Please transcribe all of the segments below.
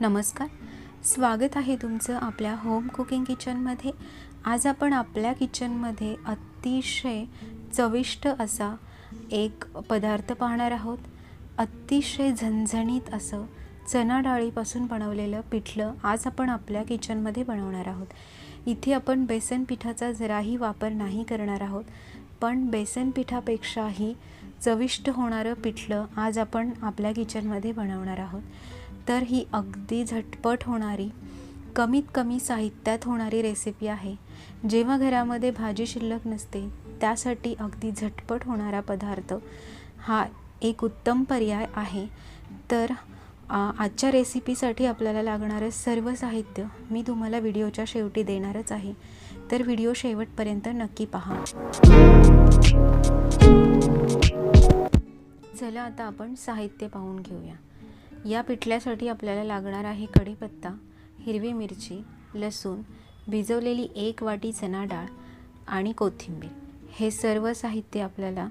नमस्कार. स्वागत आहे तुमचं आपल्या होम कुकिंग किचनमध्ये आज आपण आपल्या किचनमध्ये अतिशय चविष्ट असा एक पदार्थ पाहणार आहोत. अतिशय झणझणीत असं चणा डाळीपासून बनवलेलं पिठलं आज आपण आपल्या किचनमध्ये बनवणार आहोत. इथे आपण बेसन पिठाचा जराही वापर नाही करणार आहोत पण बेसन पिठापेक्षाही चविष्ट होणारं पिठलं आज आपण आपल्या किचनमध्ये बनवणार आहोत. तर ही अगदी झटपट होणारी कमीत कमी साहित्यात होणारी रेसिपी आहे. जेव्हा घरामध्ये भाजी शिल्लक नसते त्यासाठी अगदी झटपट होणारा पदार्थ हा एक उत्तम पर्याय आहे. तर आजच्या रेसिपीसाठी आपल्याला लागणारं सर्व साहित्य मी तुम्हाला व्हिडिओच्या शेवटी देणारच आहे. तर व्हिडिओ शेवटपर्यंत नक्की पहा. चला आता आपण साहित्य पाहून घेऊया. या पिठल्यासाठी आपल्याला लागणार आहे कढीपत्ता हिरवी मिरची लसूण भिजवलेली एक वाटी चणा डाळ आणि कोथिंबीर. हे सर्व साहित्य आपल्याला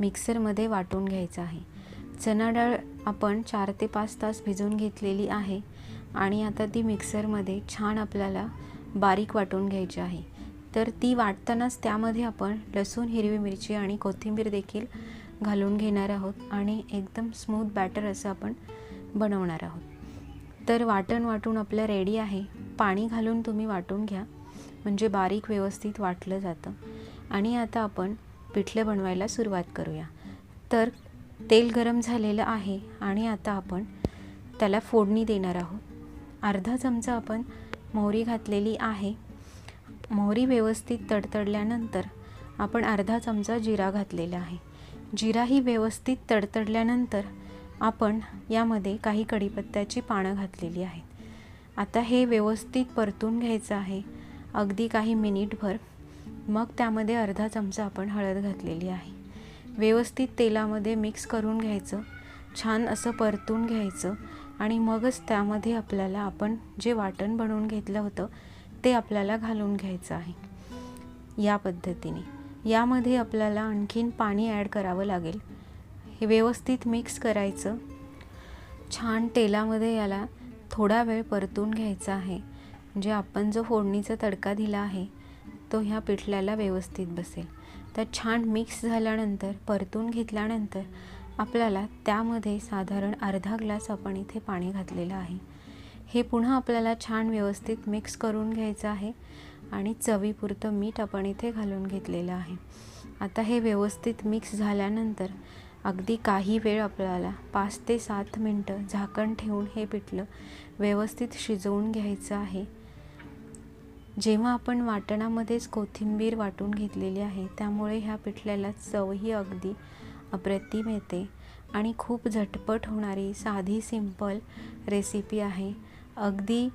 मिक्सरमध्ये वाटून घ्यायचं आहे. चणा डाळ आपण चार ते पाच तास भिजवून घेतलेली आहे आणि आता ती मिक्सरमध्ये छान आपल्याला बारीक वाटून घ्यायची आहे. तर ती वाटतानाच त्यामध्ये आपण लसूण हिरवी मिरची आणि कोथिंबीर देखील घालून घेणार आहोत आणि एकदम स्मूथ बॅटर असं आपण बनवणार आहोत. तर वाटण वाटून आपलं रेडी आहे. पाणी घालून तुम्ही वाटून घ्या. म्हणजे बारीक व्यवस्थित वाटलं जातं. आणि आता आपण पिठलं बनवायला सुरुवात करूया. तर तेल गरम झालेलं आहे आणि आता आपण त्याला फोडणी देणार आहोत. अर्धा चमचा आपण मोहरी घातलेली आहे. मोहरी व्यवस्थित तडतडल्यानंतर आपण अर्धा चमचा जिरा घातलेला आहे. जिरा ही व्यवस्थित तडतडल्यानंतर आपण यामध्ये काही कढीपत्त्याची पानं घातलेली आहेत. आता हे व्यवस्थित परतून घ्यायचं आहे. अगदी काही मिनिटभर. मग त्यामध्ये अर्धा चमचा आपण हळद घातलेली आहे. व्यवस्थित तेलामध्ये मिक्स करून घ्यायचं. छान असं परतून घ्यायचं. आणि मगच त्यामध्ये आपल्याला आपण जे वाटण बनवून घेतलं होतं ते आपल्याला घालून घ्यायचं आहे. या पद्धतीने. यामध्ये आपल्याला आणखीन पाणी ॲड करावं लागेल. हे व्यवस्थित मिक्स करायचं. छान तेलामध्ये याला थोडा वेळ परतून घ्यायचा आहे. म्हणजे आपण जो फोडणीचा तडका दिला आहे तो ह्या पिठल्याला व्यवस्थित बसेल. तर छान मिक्स झाल्यानंतर परतून घेतल्यानंतर आपल्याला त्यामध्ये साधारण अर्धा ग्लास आपण इथे पाणी घातलेलं आहे. हे पुन्हा आपल्याला छान व्यवस्थित मिक्स करून घ्यायचं आहे आणि चवीपुरतं मीठ आपण इथे घालून घेतलेलं आहे. आता हे व्यवस्थित मिक्स झाल्यानंतर अगदी काही वेळ आपल्याला पाच ते सात मिनटं झाकण ठेवून हे पिठलं व्यवस्थित शिजवून घ्यायचं आहे. जेव्हा आपण वाटणामध्येच कोथिंबीर वाटून घेतलेली आहे त्यामुळे ह्या पिठल्याला चवही अगदी अप्रतिम येते आणि खूप झटपट होणारी साधी सिंपल रेसिपी आहे. अगदी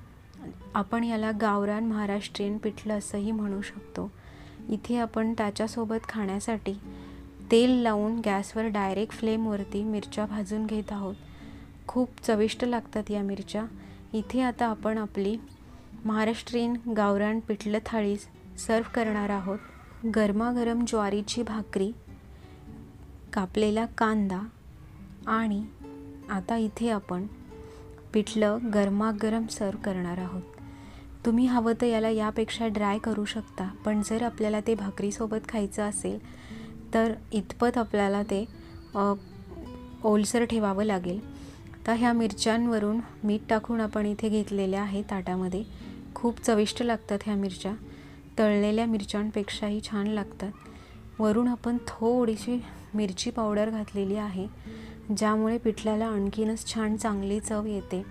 आपण याला गावरान महाराष्ट्रीयन पिठलं असंही म्हणू शकतो. इथे आपण त्याच्यासोबत खाण्यासाठी तेल लावून गॅसवर डायरेक्ट फ्लेमवरती मिरच्या भाजून घेत आहोत. खूप चविष्ट लागतात या मिरच्या. इथे आता आपण आपली महाराष्ट्रीयन गावरान पिठलं थाळी सर्व करणार आहोत. गरमागरम ज्वारीची भाकरी कापलेला कांदा आणि आता इथे आपण पिठलं गरमागरम सर्व करणार आहोत. तुम्ही हवं तर याला यापेक्षा ड्राय करू शकता पण जर आपल्याला ते भाकरीसोबत खायचं असेल तर इतपत आपल्याला ते ओलसर ठेवावं लागेल. तर ह्या मिरच्यांवरून मीठ टाकून आपण इथे घेतलेल्या आहे ताटामध्ये. खूप चविष्ट लागतात ह्या मिरच्या. तळलेल्या मिरच्यांपेक्षाही छान लागतात. वरून आपण थोडीशी मिरची पावडर घातलेली आहे ज्यामुळे पिठल्याला आणखीनच छान चांगली चव येते.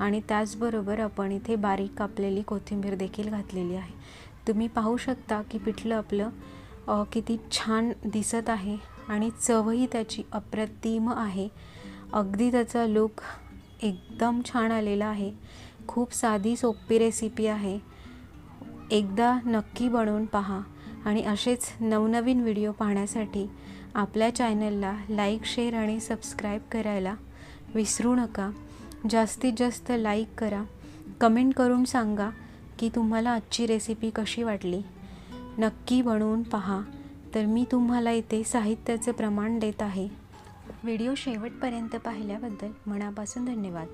आणि त्याचबरोबर आपण इथे बारीक कापलेली कोथिंबीर देखील घातलेली आहे. तुम्ही पाहू शकता की पिठलं आपलं किती छान दिसत आहे आणि चवही त्याची अप्रतिम आहे. अगदी त्याचा लुक एकदम छान आलेला आहे. खूप साधी सोपी रेसिपी आहे. एकदा नक्की बनवून पहा आणि असेच नवनवीन व्हिडिओ पाहण्यासाठी आपल्या चॅनलला लाईक शेअर आणि सबस्क्राईब करायला विसरू नका. जास्तीत जास्त लाईक करा. कमेंट करून सांगा की तुम्हाला आजची रेसिपी कशी वाटली? नक्की बनवून पहा. तर मी तुम्हाला इथे साहित्याचे प्रमाण देत आहे. व्हिडिओ शेवटपर्यंत पाहिल्याबद्दल मनापासून धन्यवाद.